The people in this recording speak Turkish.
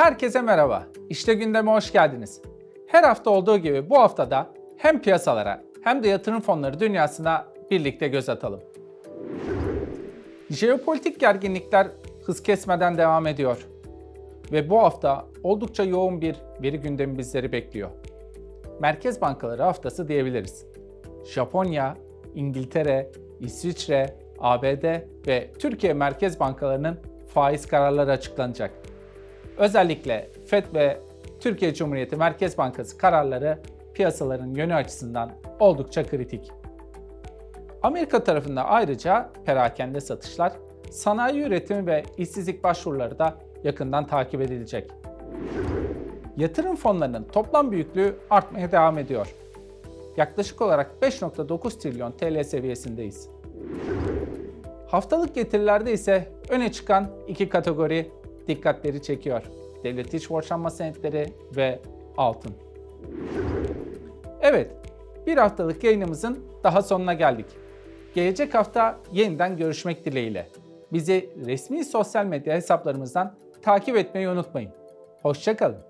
Herkese merhaba. İşte gündeme hoş geldiniz. Her hafta olduğu gibi bu haftada hem piyasalara hem de yatırım fonları dünyasına birlikte göz atalım. Jeopolitik gerginlikler hız kesmeden devam ediyor. Ve bu hafta oldukça yoğun bir veri gündemi bizleri bekliyor. Merkez bankaları haftası diyebiliriz. Japonya, İngiltere, İsviçre, ABD ve Türkiye merkez bankalarının faiz kararları açıklanacak. Özellikle FED ve Türkiye Cumhuriyeti Merkez Bankası kararları piyasaların yönü açısından oldukça kritik. Amerika tarafında ayrıca perakende satışlar, sanayi üretimi ve işsizlik başvuruları da yakından takip edilecek. Yatırım fonlarının toplam büyüklüğü artmaya devam ediyor. Yaklaşık olarak 5.9 trilyon TL seviyesindeyiz. Haftalık getirilerde ise öne çıkan iki kategori dikkatleri çekiyor. Devlet iç borçlanma senetleri ve altın. Evet, bir haftalık yayınımızın daha sonuna geldik. Gelecek hafta yeniden görüşmek dileğiyle. Bizi resmi sosyal medya hesaplarımızdan takip etmeyi unutmayın. Hoşçakalın.